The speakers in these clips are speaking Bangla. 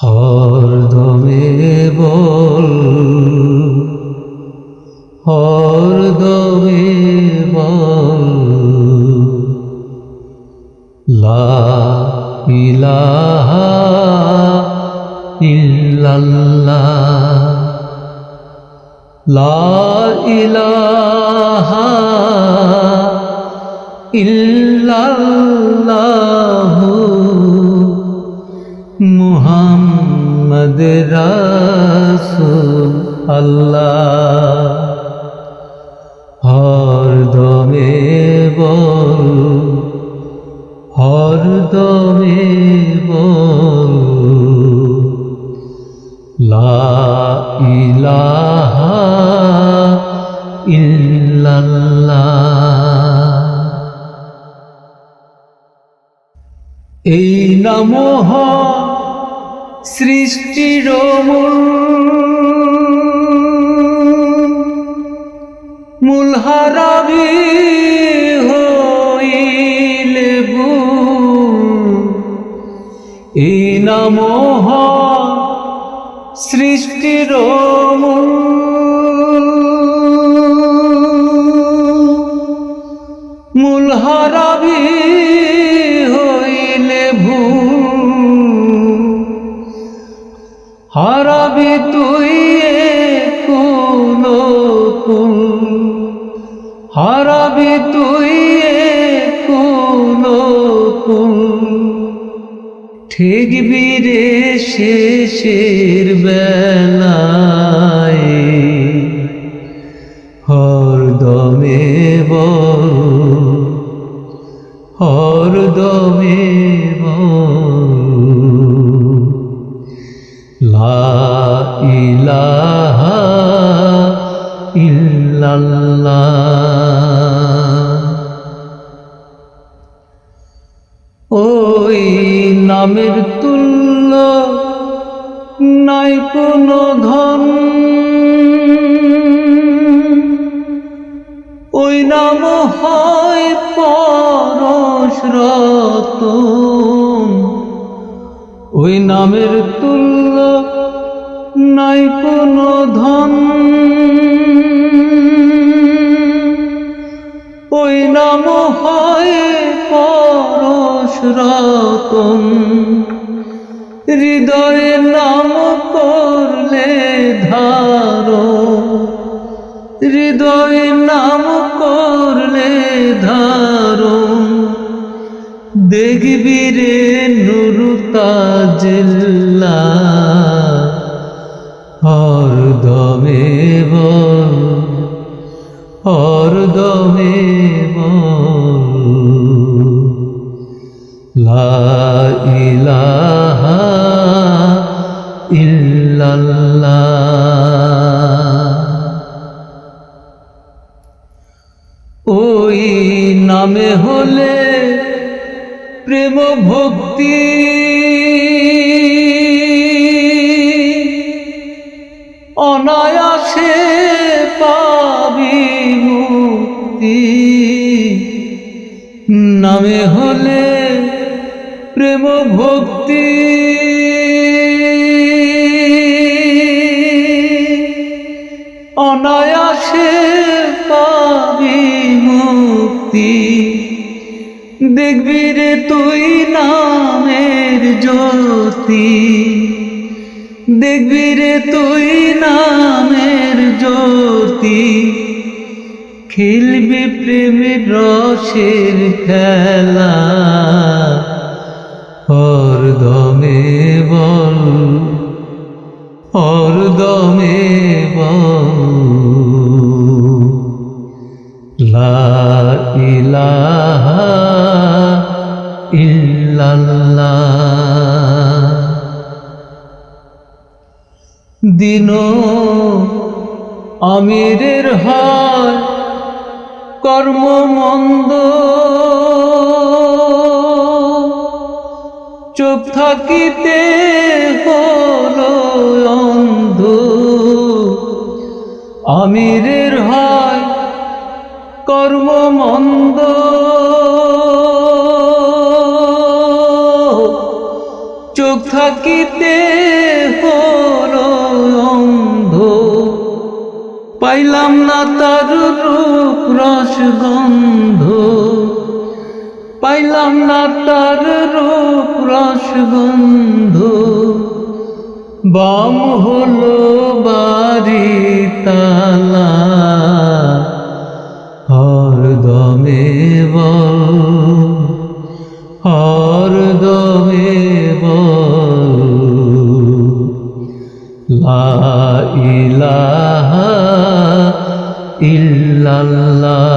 হরদমে বল হরদমে বল। লা ইলাহা ইল্লাল্লাহ লা ইলাহা ইল্লাল্লাহু। মুহাম্মদ রাসূল আল্লাহ। হর দমে বল হর দমে বল। লা ইলাহা ইল্লাল্লাহ। এই নাম সৃষ্টির মূল মূল হারাবি। এই নাম সৃষ্টির মূল হারাবি হারাবি তুই ঠেকবি রে শেষের বেলায়। হরদমে বল হরদমে লা ইলাহা ইল্লাল্লাহ। ওই নামের তুল্য নাই কোনো ধন। ওই নাম হয় পরশ রতন। ওই নামের তুল্য নাই কোনো ধন। ওই নাম হয় রতন হৃদয়ে নাম করলে ধারো। হৃদয়ে নাম করলে ধারো। দেখবি রে নুরুতা তাজিল্লা ইলাহা ইল্লাল্লাহ। ওই নামে হলে প্রেম ভক্তি। অনায়াসে পাবি মুক্তি। নামে হলে প্রেম ভক্তি। অনায়াসে পাবি মুক্তি। দেখবি রে তুই নামের জ্যোতি। দেখবি রে তুই নামের জ্যোতি। খেলবি প্রেমের রসের খেলা। হর দমে বল হর দমে বল। লা ইলাহা ইল্লাল্লাহ। দিন আমিরের হয় কর্ম থাকিতে হলো অন্ধ। আমিরের হয় কর্ম মন্দ। চোখ থাকিতে হলো অন্ধ। পাইলাম না তার রূপ রসগন্ধ। পাইলাম না তার রূপ রসগন্ধ। বাম হলো বাড়ি তালা, হর দমে হর দমে ইলাহা ইল্লাল্লাহ।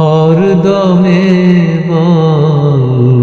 হর দমে বল।